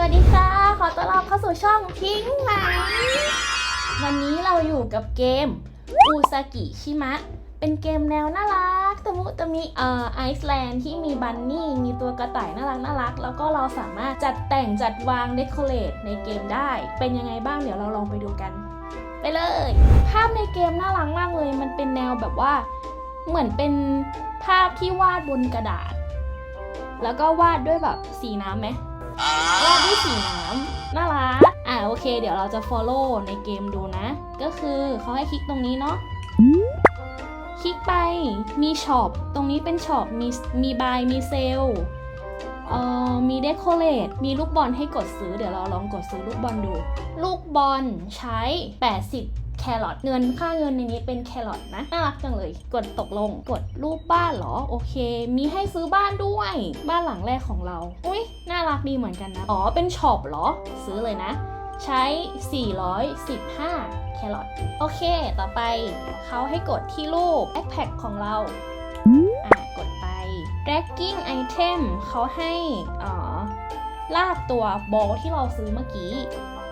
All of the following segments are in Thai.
สวัสดีค่ะ ขอต้อนรับเข้าสู่ช่องพิงไหมวันนี้เราอยู่กับเกมอูซากิชิมะ เป็นเกมแนวน่ารักตะมุตะมิเอ่อไอซ์แลนด์ที่มีบันนี่ มีตัวกระต่ายน่ารักน่ารัก แล้วก็เราสามารถจัดแต่งจัดวางเดคอเรทในเกมได้ เป็นยังไงบ้างเดี๋ยวเราลองไปดูกัน ไปเลย ภาพในเกมน่ารักมากเลย มันเป็นแนวแบบว่า เหมือนเป็นภาพที่วาดบนกระดาษ แล้วก็วาดด้วยแบบสีน้ำไหม วาดด้วยสีน้ำน่ารักอะโอเค เดี๋ยวเราจะ follow ในเกมดูนะ ก็คือเขาให้คลิกตรงนี้เนาะคลิกไปมีช็อปตรงนี้เป็นช็อปมีมีบายมีเซลเอ่อมีเดคอเรทมีลูกบอลให้กดซื้อ เดี๋ยวเราลองกดซื้อลูกบอลดู ลูกบอลใช้ 80 รอทเงินค่าเงินในนี้เป็นแครอทนะน่ารักจังเลย กดตกลงกดรูปบ้านเหรอโอเค มีให้ซื้อบ้านด้วย บ้านหลังแรกของเราอุ้ยน่ารักดีเหมือนกันนะ อ๋อ เป็นช็อปเหรอ ซื้อเลยนะ ใช้ 415 แครอทโอเค ต่อไปเขาให้กดที่รูปแบ็คแพคของเราอะกดไป dragging item เขาให้อ่อลากตัวบอลที่เราซื้อเมื่อกี้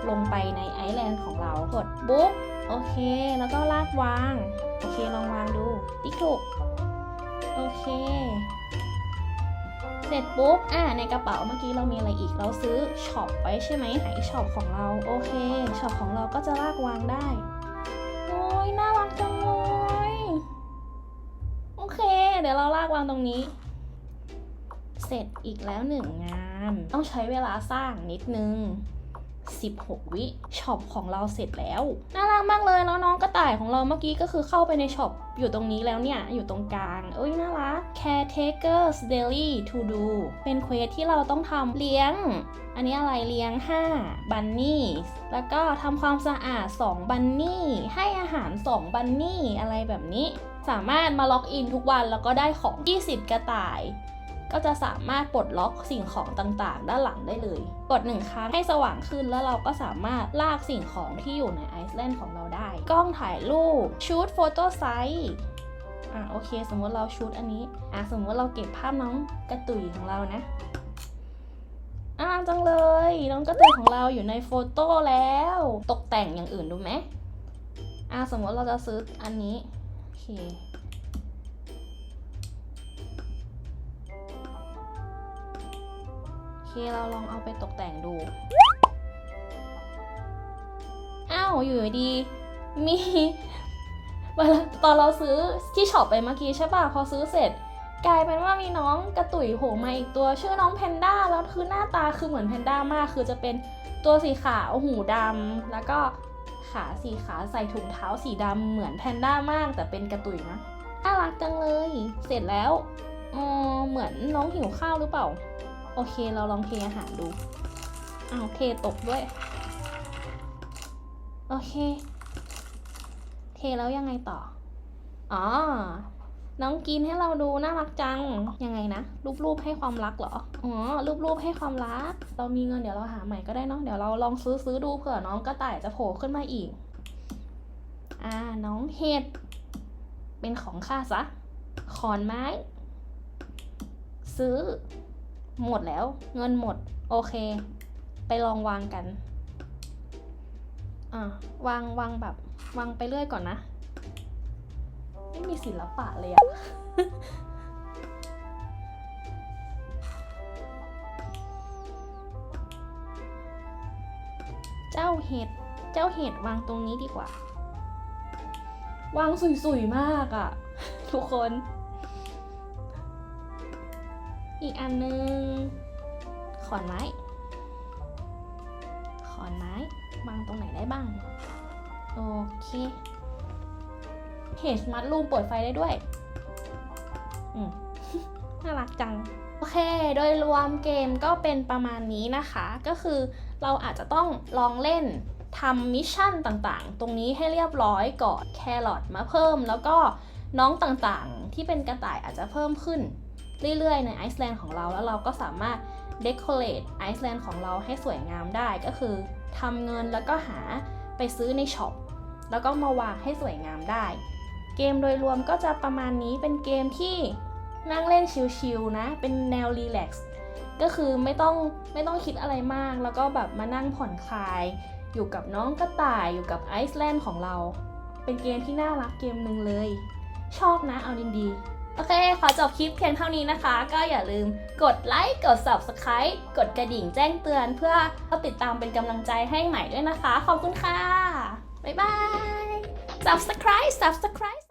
ลงไปในไอแลนด์ของเรากดบุ๊ก โอเค แล้วก็ลากวาง โอเค ลองวางดู ติ๊กถูก โอเค เสร็จปุ๊บ อ่า ในกระเป๋าเมื่อกี้เรามีอะไรอีก เราซื้อช็อปไว้ใช่ไหมไหนช็อปของเรา โอเค ช็อปของเราก็จะลากวางได้ โอ้ย น่ารักจังเลย โอเค เดี๋ยวเราลากวางตรงนี้ เสร็จอีกแล้วหนึ่งงาน ต้องใช้เวลาสร้างนิดนึง 16 วิช็อปของเราเสร็จแล้ว น่ารักมากเลยแล้วน้องกระต่ายของเราเมื่อกี้ก็คือเข้าไปในช็อปอยู่ตรงนี้แล้วเนี่ย อยู่ตรงกลาง เอ้ยน่ารัก Caretaker's Daily to do เป็นเควสที่เราต้องทำเลี้ยง อันนี้อะไรเลี้ยง 5 บันนี่ แล้วก็ทำความสะอาด 2 บันนี่ ให้อาหาร 2 บันนี่ อะไรแบบนี้ สามารถมาล็อกอินทุกวันแล้วก็ได้ของ 20 กระต่าย ก็จะสามารถปลดล็อกสิ่งของต่างๆ ด้านหลังได้เลย กดหนึ่งครั้งให้สว่างขึ้นแล้วเราก็สามารถลากสิ่งของที่อยู่ในไอซ์แลนด์ของเราได้ กล้องถ่ายรูปชูตโฟโต้ไซส์อะโอเค สมมติเราชูตอันนี้อะสมมติเราเก็บภาพน้องกระตุยของเรานะอ่าจังเลย น้องกระตุยของเราอยู่ในโฟโต้แล้ว ตกแต่งอย่างอื่นดูไหมอะสมมติเราจะซื้ออันนี้โอเค เคเราลองเอาไปตกแต่งดู อ้าว อยู่ดีมีเวลาตอนเราซื้อที่ช็อปไปเมื่อกี้ใช่ป่ะ พอซื้อเสร็จ กลายเป็นว่ามีน้องกระตุยโผล่มาอีกตัว ชื่อน้องแพนด้า แล้วคือหน้าตาคือเหมือนแพนด้ามาก คือจะเป็นตัวสีขาวหูดำแล้วก็ขาสีขาใส่ถุงเท้าสีดำเหมือนแพนด้ามาก แต่เป็นกระตุยนะน่ารักจังเลย เสร็จแล้วอ๋อเหมือนน้องหิวข้าวหรือเปล่า โอเคเราลองเทอาหารดูอ้าวเทตกด้วย โอเค เทแล้วยังไงต่อ อ๋อ น้องกินให้เราดูน่ารักจัง ยังไงนะ รูปๆให้ความรักเหรอ อ๋อ รูปๆให้ความรัก เรามีเงินเดี๋ยวเราหาใหม่ก็ได้เนาะ เดี๋ยวเราลองซื้อซื้อดูเผื่อน้องกระต่ายจะโผล่ขึ้นมาอีก อ่า น้องเห็ด เป็นของข้าซะ ขอนไม้ ซื้อ หมดแล้ว เงินหมด โอเค ไปลองวางกัน อะวางวางแบบ วางไปเรื่อยก่อนนะ ไม่มีศิลปะเลยอะเจ้าเห็ด เจ้าเห็ดวางตรงนี้ดีกว่า วางสุยๆมากอะทุกคน อีกอันนึงขอนไม้ ขอนไม้วางตรงไหนได้บ้าง โอเคเฮจมัดรูมเปิดไฟได้ด้วย อืมน่ารักจัง โอเค โดยรวมเกมก็เป็นประมาณนี้นะคะ ก็คือเราอาจจะต้องลองเล่นทำมิชชั่นต่างๆ ตรงนี้ให้เรียบร้อยก่อน แครอทมาเพิ่ม แล้วก็น้องต่างๆ ที่เป็นกระต่ายอาจจะเพิ่มขึ้น เรื่อยๆ ในไอซ์แลนด์ของเรา แล้วเราก็สามารถ decorate ไอซ์แลนด์ของเราให้สวยงามได้ก็คือทำเงินแล้วก็หาไปซื้อในช็อปแล้วก็มาวางให้สวยงามได้ เกมโดยรวมก็จะประมาณนี้เป็นเกมที่นั่งเล่นชิลๆนะ เป็นแนวรีแลกซ์ก็คือไม่ต้องไม่ต้องคิดอะไรมาก แล้วก็แบบมานั่งผ่อนคลาย อยู่กับน้องกระต่ายอยู่กับไอซ์แลนด์ของเรา เป็นเกมที่น่ารักเกมหนึ่งเลย ชอบนะเอาดีๆ โอเค ขอจบคลิปเพียงเท่านี้นะคะ ก็อย่าลืมกดไลค์ กด Subscribe กดกระดิ่งแจ้งเตือนเพื่อติดตามเป็นกำลังใจให้ใหม่ด้วยนะคะ ขอบคุณค่ะ บ๊ายบาย Subscribe Subscribe